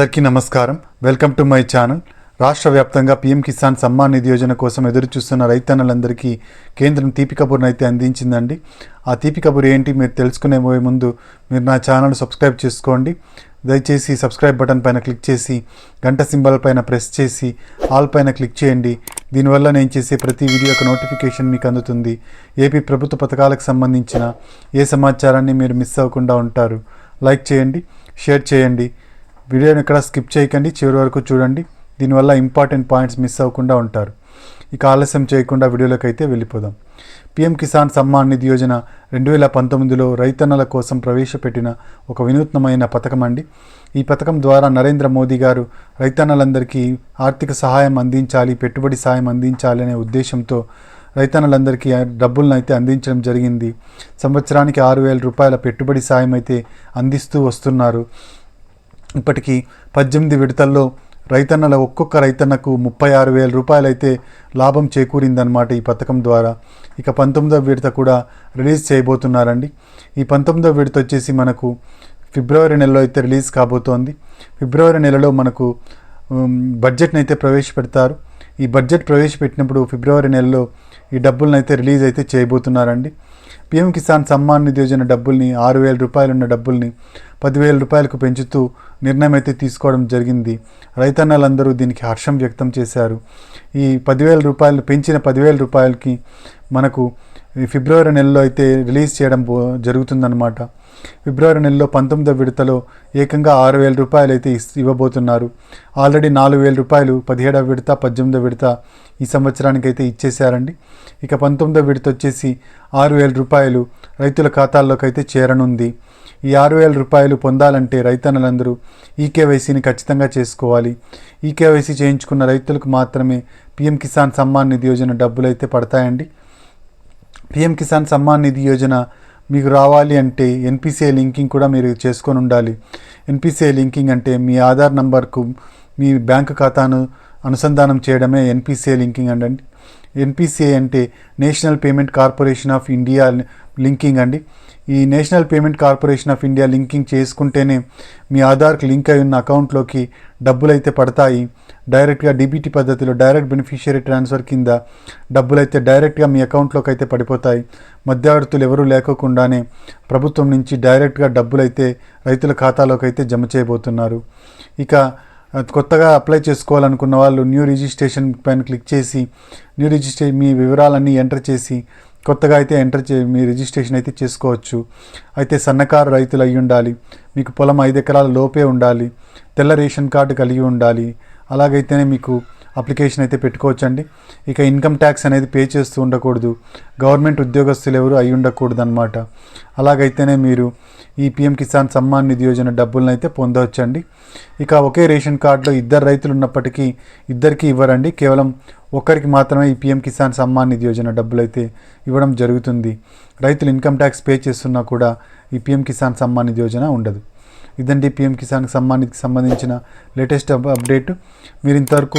అందరికీ నమస్కారం. Welcome to my channel. రాష్ట్ర వ్యాప్తంగా పీఎం కిసాన్ సమ్మాన్ నిధి యోజన కోసం ఎదురుచూస్తున్న రైతన్నలందరికీ కేంద్రం తీపి కబుర్ను అయితే అందించిందండి. ఆ తీపి కబుర్ ఏంటి మీరు తెలుసుకునే పోయే ముందు మీరు నా ఛానల్ సబ్స్క్రైబ్ చేసుకోండి. దయచేసి సబ్స్క్రైబ్ బటన్ పైన క్లిక్ చేసి గంట సింబల్ పైన ప్రెస్ చేసి ఆల్ పైన క్లిక్ చేయండి. దీనివల్ల నేను చేసే ప్రతి వీడియో యొక్క నోటిఫికేషన్ మీకు అందుతుంది. ఏపీ ప్రభుత్వ పథకాలకు సంబంధించిన ఏ సమాచారాన్ని మీరు మిస్ అవ్వకుండా ఉంటారు? లైక్ చేయండి షేర్ చేయండి. వీడియోని ఎక్కడ స్కిప్ చేయకండి చివరి వరకు చూడండి. దీనివల్ల ఇంపార్టెంట్ పాయింట్స్ మిస్ అవ్వకుండా ఉంటారు. ఇక ఆలస్యం చేయకుండా వీడియోలోకి అయితే వెళ్ళిపోదాం. పీఎం కిసాన్ సమ్మాన్ నిధి యోజన రెండు వేల పంతొమ్మిదిలో రైతన్నల కోసం ప్రవేశపెట్టిన ఒక వినూత్నమైన పథకం అండి. ఈ పథకం ద్వారా నరేంద్ర మోదీ గారు రైతన్నలందరికీ ఆర్థిక సహాయం అందించాలి పెట్టుబడి సాయం అందించాలి అనే ఉద్దేశంతో రైతన్నలందరికీ డబ్బులను అయితే అందించడం జరిగింది. సంవత్సరానికి ఆరు వేల రూపాయల పెట్టుబడి సాయం అయితే అందిస్తూ వస్తున్నారు. ఇప్పటికీ పద్దెనిమిది విడతల్లో రైతన్నల ఒక్కొక్క రైతన్నకు ముప్పై ఆరు వేల రూపాయలు అయితే లాభం చేకూరిందనమాట ఈ పథకం ద్వారా. ఇక పంతొమ్మిదవ విడత కూడా రిలీజ్ చేయబోతున్నారండి. ఈ పంతొమ్మిదవ విడత వచ్చేసి మనకు ఫిబ్రవరి నెలలో అయితే రిలీజ్ కాబోతోంది. ఫిబ్రవరి నెలలో మనకు బడ్జెట్ని అయితే ప్రవేశపెడతారు. ఈ బడ్జెట్ ప్రవేశపెట్టినప్పుడు ఫిబ్రవరి నెలలో ఈ డబ్బులను అయితే రిలీజ్ అయితే చేయబోతున్నారండి. పీఎం కిసాన్ సమ్మాన్ నిధి యోజన డబ్బుల్ని ఆరు వేల రూపాయలు ఉన్న డబ్బుల్ని పదివేల రూపాయలకు పెంచుతూ నిర్ణయం అయితే తీసుకోవడం జరిగింది. రైతన్నలందరూ దీనికి హర్షం వ్యక్తం చేశారు. ఈ పదివేల రూపాయలు పెంచిన పదివేల రూపాయలకి మనకు ఫిబ్రవరి నెలలో అయితే రిలీజ్ చేయడం జరుగుతుందన్నమాట. ఫిబ్రవరి నెలలో పంతొమ్మిదో విడతలో ఏకంగా ఆరు వేల రూపాయలు అయితే ఇస్- ఇవ్వబోతున్నారు. ఆల్రెడీ నాలుగు వేల రూపాయలు పదిహేడవ విడత పద్దెనిమిదో విడత ఈ సంవత్సరానికి అయితే ఇచ్చేశారండి. ఇక పంతొమ్మిదో విడత వచ్చేసి ఆరు వేల రూపాయలు రైతుల ఖాతాల్లోకి అయితే చేరనుంది. ఈ ఆరు వేల రూపాయలు పొందాలంటే రైతన్నలందరూ ఈకేవైసీని ఖచ్చితంగా చేసుకోవాలి. ఈకేవైసీ చేయించుకున్న రైతులకు మాత్రమే పీఎం కిసాన్ సమ్మాన్ నిధి యోజన డబ్బులు అయితే పడతాయండి. పిఎం కిసాన్ సమ్మాన్ నిధి యోజన మీకు రావాలి అంటే ఎన్పిసిఐ లింకింగ్ కూడా మీరు చేసుకొని ఉండాలి. ఎన్పిసిఐ లింకింగ్ అంటే మీ ఆధార్ నంబర్కు మీ బ్యాంకు ఖాతాను అనుసంధానం చేయడమే N P C I linking అండి. ఎన్పిసిఐ అంటే national payment corporation of India linking అండి. ఈ national payment corporation of India linking చేసుకుంటేనే మీ ఆధార్కి లింక్ అయి ఉన్న అకౌంట్లోకి డబ్బులు అయితే పడతాయి. డైరెక్ట్గా డీబీటీ పద్ధతిలో డైరెక్ట్ బెనిఫిషియరీ ట్రాన్స్ఫర్ కింద డబ్బులు అయితే డైరెక్ట్గా మీ అకౌంట్లోకి అయితే పడిపోతాయి. మధ్యవర్తులు ఎవరూ లేకోకుండానే ప్రభుత్వం నుంచి డైరెక్ట్గా డబ్బులు అయితే రైతుల ఖాతాలోకి అయితే జమ చేయబోతున్నారు. ఇక కొత్తగా అప్లై చేసుకోవాలనుకున్న వాళ్ళు న్యూ రిజిస్ట్రేషన్ పైన క్లిక్ చేసి న్యూ రిజిస్ట్రే మీ వివరాలన్నీ ఎంటర్ చేసి కొత్తగా అయితే ఎంటర్ చే మీ రిజిస్ట్రేషన్ అయితే చేసుకోవచ్చు. అయితే సన్నకారు రైతులు అయి ఉండాలి. మీకు పొలం ఐదు ఎకరాల లోపే ఉండాలి. తెల్ల రేషన్ కార్డు కలిగి ఉండాలి. అలాగైతేనే మీకు అప్లికేషన్ అయితే పెట్టుకోవచ్చండి. ఇక ఇన్కమ్ ట్యాక్స్ అనేది పే చేస్తూ ఉండకూడదు. గవర్నమెంట్ ఉద్యోగస్తులు ఎవరు అయి ఉండకూడదు అనమాట అలాగైతేనే మీరు ఈ పిఎం కిసాన్ సమ్మాన్ నిధి యోజన డబ్బులను అయితే పొందవచ్చండి. ఇక ఒకే రేషన్ కార్డులో ఇద్దరు రైతులు ఉన్నప్పటికీ ఇద్దరికి ఇవ్వరండి. కేవలం ఒక్కరికి మాత్రమే ఈ పిఎం కిసాన్ సమ్మాన్ నిధి యోజన డబ్బులు అయితే ఇవ్వడం జరుగుతుంది. రైతులు ఇన్కమ్ ట్యాక్స్ పే చేస్తున్నా కూడా ఈ పిఎం కిసాన్ సమ్మాన్ నిధి యోజన ఉండదు. ఇదండి పిఎం కిసాన్కి సంబంధించి సంబంధించిన లేటెస్ట్ అప్- అప్డేట్. మీరు ఇంతవరకు